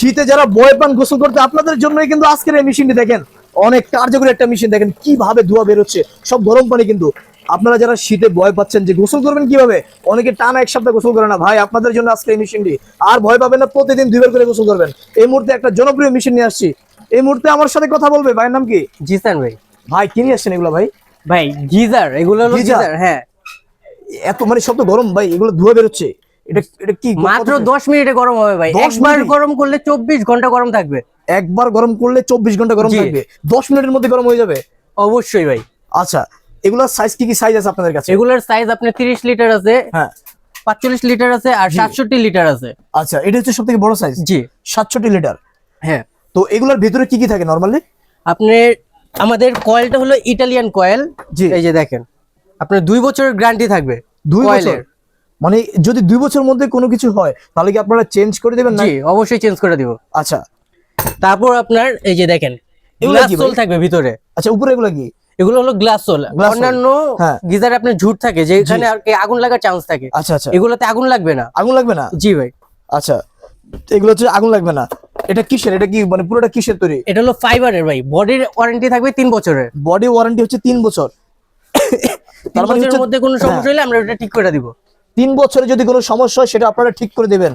শীতে যারা বয় পান গোসল করতে আপনাদের জন্যই কিন্তু আজকের এই মেশিনটি দেখেন। অনেক কার্যকরী একটা মেশিন দেখেন কীভাবে ধোয়া বেরোচ্ছে সব গরম পানি কিন্তু। আপনারা যারা শীতে ভয় পাচ্ছেন যে গোসল করবেন কীভাবে অনেকে টানা এক সপ্তাহ গোসল করে না। ভাই আপনাদের জন্য আজকে এই মেশিনটি। আর ভয় পাবেন না প্রতিদিন দুইবার করে গোসল করবেন। এই মুহূর্তে একটা জনপ্রিয় মেশিন নিয়ে আসছি। এই মুহূর্তে আমার সাথে কথা বলবে ভাইয়ের নাম কি? জিসান ভাই। ভাই কি নিয়ে আসছেন এগুলো ভাই? ভাই গিজার এগুলো গিজার? হ্যাঁ। এত মানে সব তো গরম ভাই এগুলো ধোয়া বেরোচ্ছে। এটা এটা কি মাত্র কত- দশ মিনিটে গরম হবে ভাই। 10 একবার মিনিট? গরম করলে চব্বিশ ঘণ্টা গরম থাকবে। একবার গরম করলে চব্বিশ ঘণ্টা গরম থাকবে। দশ মিনিটের মধ্যে গরম হয়ে যাবে? অবশ্যই ভাই। আচ্ছা এগুলোর সাইজ কি কি সাইজ আছে আপনাদের কাছে? এগুলোর সাইজ আপনার তিরিশ লিটার আছে হ্যাঁ। পাঁচচল্লিশ লিটার আছে আর সাতষট্টি লিটার আছে। আচ্ছা এটা হচ্ছে সব থেকে বড় সাইজ জি। সাতষট্টি লিটার হ্যাঁ। তো এগুলোর ভিতরে কি কি থাকে নর্মালি আপনি আমাদের কয়েলটা হলো ইটালিয়ান কয়েল জি। এই যে দেখেন। আপনার দুই বছরের গ্যারান্টি থাকবে। দুই বছর? মানে যদি দুই বছর মধ্যে কোনো কিছু হয় তাহলে কি আপনারা চেঞ্জ করে দেবেন না? জি অবশ্যই চেঞ্জ করে দিব। আচ্ছা। তারপর আপনার এই যে দেখেন এগুলো গ্লাস সোল থাকবে ভিতরে। আচ্ছা উপরে এগুলো কি? এগুলো হলো গ্লাস সোল অন্যান্য হ্যাঁ। গিজারে আপনার ঝুট থাকে যেখানে আর কি আগুন লাগার চান্স থাকে। আচ্ছা আচ্ছা। এগুলোতে আগুন লাগবে না। আগুন লাগবে না? জি ভাই। আচ্ছা। এগুলো হচ্ছে আগুন লাগবে না। এটা কিসের? এটা কি মানে পুরোটা কিসের তৈরি? এটা হলো ফাইবারের ভাই। বডির ওয়ারেন্টি থাকবে তিন বছরের। বডি ওয়ারেন্টি হচ্ছে তিন বছর। তার মানে মধ্যে কোনো হ্যাঁ। সমস্যা হলে আমরা এটা ঠিক করে দিব। তিন বছরে যদি কোনো সমস্যা হয় সেটা আপনারা ঠিক করে দেবেন।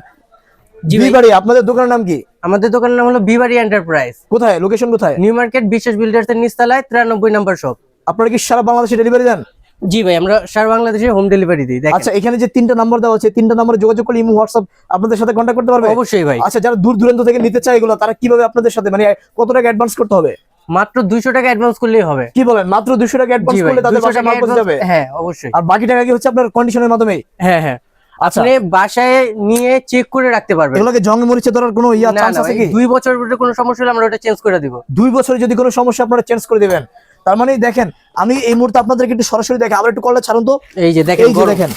বিবাড়ি আপনাদের দোকানের নাম কি? আমাদের দোকানের নাম হলো বিবারি এন্টারপ্রাইজ। কোথায়? লোকেশন কোথায়? নিউ মার্কেট বিশেষ বিল্ডার্স এর নিচতলায় তিরানব্বই নাম্বার শপ। আপনারা কি সারা বাংলাদেশে ডেলিভারি দেন? জি ভাই আমরা সারা বাংলাদেশে হোম ডেলিভারি দিই আচ্ছা এখানে যে তিনটা নাম্বার দেওয়া আছে তিনটা নাম্বারে যোগাযোগ করলে ইমো হোয়াটসঅ্যাপ আপনাদের সাথে কন্ট্যাক্ট করতে পারবে? অবশ্যই ভাই। আচ্ছা যারা দূর দূরান্ত থেকে নিতে চায় এগুলো তারা কীভাবে আপনাদের সাথে মানে কত টাকা অ্যাডভান্স করতে হবে? মাত্র দুইশো টাকা অ্যাডভান্স করলেই হবে। কি বলেন? মাত্র দুশো টাকা অ্যাডভান্স করলে তাদের 200 বাসায় মাল পৌঁছে যাবে? হ্যাঁ অবশ্যই। আর বাকি টাকা কি হচ্ছে আপনার কন্ডিশনের মাধ্যমে হ্যাঁ হ্যাঁ। আচ্ছা। আপনি বাসায় নিয়ে চেক করে রাখতে পারবেন। এগুলোকে জং মরিচে ধরার কোনো ইয়া চান্স আছে কি? দুই বছর পরে কোনো সমস্যা হলে আমরা ওটা চেঞ্জ করে দিব। দুই বছরে যদি কোনো সমস্যা আপনারা চেঞ্জ করে দিবেন। তার মানে দেখেন আমি এই মুহূর্তে আপনাদেরকে একটু সরাসরি দেখে আবার একটু কলটা ছাড়ুন তো। এই যে দেখেন এই যে দেখেন।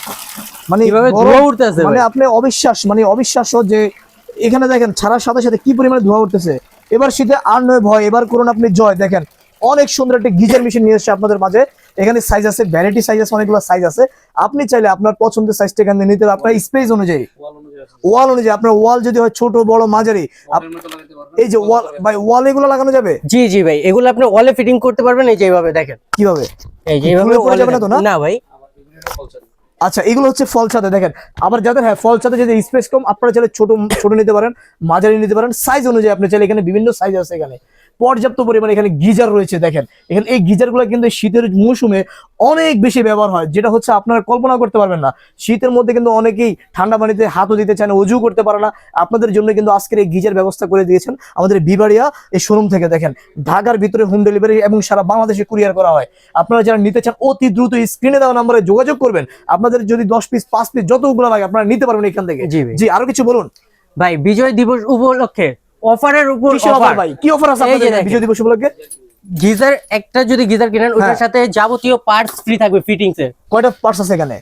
মানে মানে আপনি অবিশ্বাস মানে অবিশ্বাস্য যে এখানে দেখেন ছাড়ার সাথে সাথে কি পরিমাণে ধোঁয়া উঠতেছে। এবার শীতে আর নয় ভয় এবার করুন আপনি জয়। দেখেন অনেক সুন্দর একটি গিজার মেশিন নিয়ে এসেছে আপনাদের মাঝে। এখানে সাইজ আছে ভ্যারাইটি সাইজ আছে অনেকগুলো সাইজ আছে। আপনি চাইলে আপনার পছন্দের সাইজটা এখানে নিতে হবে আপনার স্পেস অনুযায়ী। ওয়াল অনুযায়ী আপনার ওয়াল যদি হয় ছোট বড় মাঝারি এই যে ওয়াল ভাই ওয়াল এগুলো লাগানো যাবে? জি জি ভাই এগুলো আপনি ওয়ালে ফিটিং করতে পারবেন এই যে এইভাবে দেখেন। কীভাবে? এই যে এইভাবে? না ভাই। আচ্ছা এগুলো হচ্ছে ফল ছাদে। দেখেন, আবার যাদের হ্যাঁ ফল ছাদে যদি স্পেস কম, আপনারা চাইলে ছোট ছোট নিতে পারেন, মাঝারি নিতে পারেন। সাইজ অনুযায়ী আপনি চাইলে এখানে বিভিন্ন সাইজ আছে এখানে। পর্যাপ্ত পরিমাণে এখানে গিজার রয়েছে দেখেন। এখানে এই গিজারগুলো কিন্তু শীতের মৌসুমে অনেক বেশি ব্যবহার হয় যেটা হচ্ছে আপনারা কল্পনা করতে পারবেন না। শীতের মধ্যে কিন্তু অনেকেই ঠান্ডা পানিতে হাতও দিতে চায় না অজু করতে পারে না। আপনাদের জন্য কিন্তু আজকের এই গিজার ব্যবস্থা করে দিয়েছেন আমাদের বিবাড়িয়া এই শোরুম থেকে দেখেন। ঢাকার ভিতরে হোম ডেলিভারি এবং সারা বাংলাদেশে কুরিয়ার করা হয়। আপনারা যারা নিতে চান অতি দ্রুত স্ক্রিনে দেওয়া নাম্বারে যোগাযোগ করবেন। আপনাদের যদি দশ পিস পাঁচ পিস যতগুলো লাগে আপনারা নিতে পারবেন এখান থেকে। জি। জি আরও কিছু বলুন। ভাই বিজয় দিবস উপলক্ষে অফারের উপর অফার অফার? ভাই? কি অফার আছে আপনাদের বিজয় দিবস উপলক্ষে গিজার একটা যদি গিজার কিনেন ওটার হ্যাঁ। সাথে যাবতীয় পার্টস ফ্রি থাকবে ফিটিংস এর কয়টা পার্টস আছে এখানে?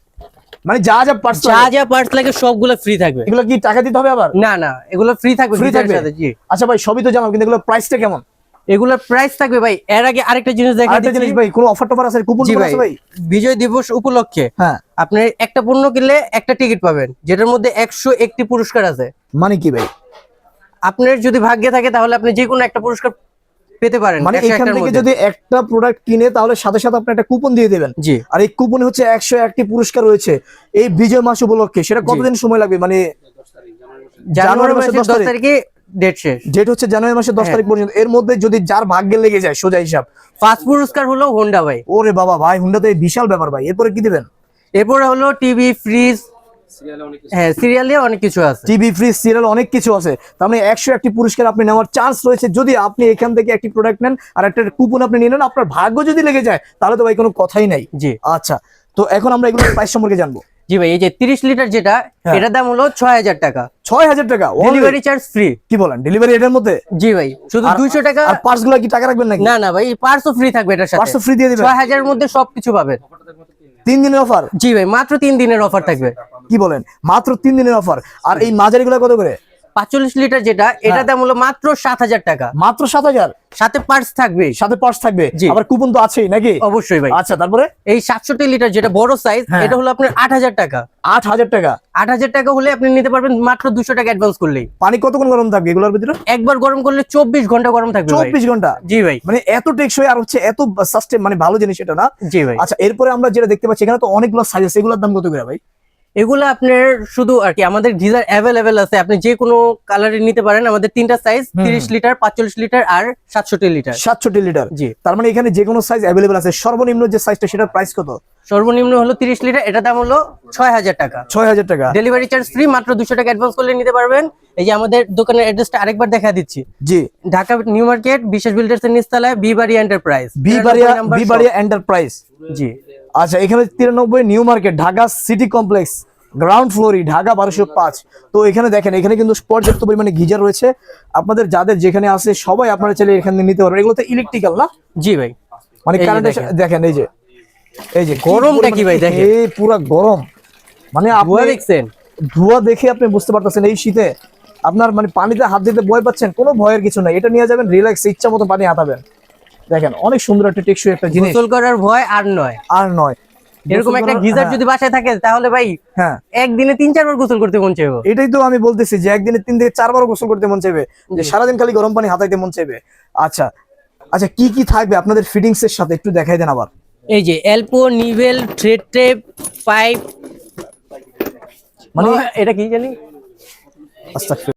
মানে যা যা পার্টস যা যা পার্টস লাগে সবগুলো ফ্রি থাকবে। এগুলো কি টাকা দিতে হবে আবার? না না এগুলো ফ্রি থাকবে ফ্রি থাকবে? জি। আচ্ছা ভাই সবই তো জানাও কিন্তু এগুলোর প্রাইসটা কেমন? এগুলোর প্রাইস থাকবে ভাই এর আগে আরেকটা জিনিস দেখা আরেকটা জিনিস ভাই কোনো অফার টফার আছে? কুপন আছে ভাই? বিজয় দিবস উপলক্ষে হ্যাঁ। আপনি একটা পণ্য কিনলে একটা টিকিট পাবেন যেটার মধ্যে একশো একটি পুরস্কার আছে। মানে কি ভাই? আপনার যদি ভাগ্যে থাকে তাহলে আপনি যে কোনো একটা পুরস্কার পেতে পারেন মানে এখান থেকে যদি একটা প্রোডাক্ট কিনে তাহলে সাথে সাথে আপনি একটা কুপন দিয়ে দেবেন। জি। আর এই কুপনে হচ্ছে একশো একটি পুরস্কার রয়েছে। এই বিজয় মাস উপলক্ষে সেটা কতদিন সময় লাগবে? মানে জানুয়ারি মাসের দশ তারিখে। ডেট শেষ। ডেট হচ্ছে জানুয়ারি মাসের দশ হ্যাঁ। তারিখ পর্যন্ত। এর মধ্যে যদি যার ভাগ্যে লেগে যায় সোজা হিসাব। ফার্স্ট পুরস্কার হলো হোন্ডা ভাই। ওরে বাবা ভাই হুন্ডা তো বিশাল ব্যাপার ভাই। এরপরে কি দিবেন? এরপরে হলো টিভি ফ্রিজ হ্যাঁ সিরিয়ালে অনেক কিছু আছে। টিভি ফ্রিজ সিরিয়াল অনেক কিছু আছে। তার মানে একশো একটি পুরস্কার আপনি নেওয়ার চান্স রয়েছে। যদি আপনি এখান থেকে একটি প্রোডাক্ট নেন আর একটা কুপন আপনি নিয়ে নেন আপনার ভাগ্য যদি লেগে যায় তাহলে তো ভাই কোনো কথাই নাই। জি। আচ্ছা তো এখন আমরা এগুলোর প্রাইস সম্পর্কে জানব। জি ভাই এই যে তিরিশ লিটার যেটা হ্যাঁ। এটার দাম হলো ছয় হাজার টাকা। ছয় হাজার টাকা? Only? ডেলিভারি চার্জ ফ্রি কি বলেন? ডেলিভারি এটার মধ্যে? জি ভাই শুধু আর- দুইশো টাকা আর পার্সগুলো কি টাকা রাখবেন নাকি? না না ভাই পার্সও ফ্রি থাকবে এটার সাথে। ফ্রি দিয়ে দিবেন? মধ্যে সবকিছু পাবেন। তিন দিনের অফার জি ভাই মাত্র তিন দিনের অফার থাকবে। কি বলেন? মাত্র তিন দিনের অফার আর এই মাঝারি গুলো কত করে? পাঁচচল্লিশ লিটার যেটা এটা দাম হলো মাত্র সাত হাজার টাকা। মাত্র সাত হাজার? সাথে পার্টস থাকবে। সাথে পার্স থাকবে। আবার কুপন তো আছেই নাকি? অবশ্যই ভাই। আচ্ছা তারপরে? এই সাতষট্টি লিটার যেটা বড় সাইজ হ্যাঁ। এটা হলো আপনার আট হাজার টাকা। আট হাজার টাকা। আট হাজার টাকা হলে আপনি নিতে পারবেন মাত্র দুশো টাকা অ্যাডভান্স করলেই। পানি কতক্ষণ গরম থাকবে এগুলোর ভিতরে? একবার গরম করলে চব্বিশ ঘণ্টা গরম থাকবে চব্বিশ ঘণ্টা? জি ভাই। মানে এত টেকসই আর হচ্ছে এত সাস্টেন মানে ভালো জিনিস এটা না? জি ভাই। আচ্ছা এরপরে আমরা যেটা দেখতে পাচ্ছি এখানে তো অনেকগুলো সাইজ আছে এগুলোর দাম কত করে ভাই? এগুলো আপনার শুধু আর কি আমাদের গিজার অ্যাভেলেবেল আছে। আপনি যে কোনো কালারের নিতে পারেন আমাদের তিনটা সাইজ তিরিশ লিটার পাঁচচল্লিশ লিটার আর সাতষট্টি লিটার সাতষট্টি লিটার জি। তার মানে এখানে যে কোনো সাইজ অ্যাভেলেবল আছে। সর্বনিম্ন যে সাইজটা সেটার প্রাইস কত? সর্বনিম্ন হলো তিরিশ লিটার এটা দাম হলো ছয় হাজার টাকা। ছয় হাজার টাকা। ডেলিভারি চার্জ ফ্রি মাত্র দুশো টাকা অ্যাডভান্স করলে নিতে পারবেন। এই যে আমাদের দোকানের অ্যাড্রেসটা আরেকবার দেখা দিচ্ছি। জি। Dhaka New Market Bishesh Builders এর নিচতলায় বিবাড়ি এন্টারপ্রাইজ বিবাড়িয়া বিবাড়িয়া এন্টারপ্রাইজ জি। আচ্ছা এখানে তিরানব্বই New Market Dhaka City Complex ground ফ্লোরই Dhaka বারোশো পাঁচ। তো এখানে দেখেন এখানে কিন্তু পর্যাপ্ত পরিমাণে গিজার রয়েছে। আপনাদের যাদের যেখানে আছে সবাই আপনারা চাইলে এখানে নিতে পারবেন। এগুলো তো ইলেকট্রিক্যাল না? জি ভাই। মানে কারেন্টের দেখেন। এই যে। এই যে গরমটা কি ভাই দেখেন? এই পুরা গরম। মানে আপনি ধোয়া দেখছেন? ধোয়া দেখে আপনি বুঝতে পারতেছেন এই শীতে আপনার মানে পানিতে হাত দিতে ভয় পাচ্ছেন কোনো ভয়ের কিছু নাই। এটা নিয়ে যাবেন রিল্যাক্স ইচ্ছা মতো পানি হাতাবেন দেখেন অনেক সুন্দর একটা টেকসই একটা জিনিস। গোসল করার ভয় আর নয়। আর নয়। এরকম একটা গিজার হ্যাঁ, যদি বাসায় থাকে তাহলে ভাই হ্যাঁ। একদিনে তিন চারবার গোসল করতে মন চাইব। এটাই তো আমি বলতেছি যে একদিনে তিন থেকে চারবারও গোসল করতে মন চাইবে। যে সারাদিন খালি গরম পানি হাতাইতে মন চাইবে। আচ্ছা। আচ্ছা কি কি থাকবে আপনাদের ফিটিংস এর সাথে? একটু দেখাই দেন আবার। এই যে এলপো নিভেল থ্রেড টেপ পাইপ মানে এটা কি জানি? আস্তাগফিরুল্লাহ।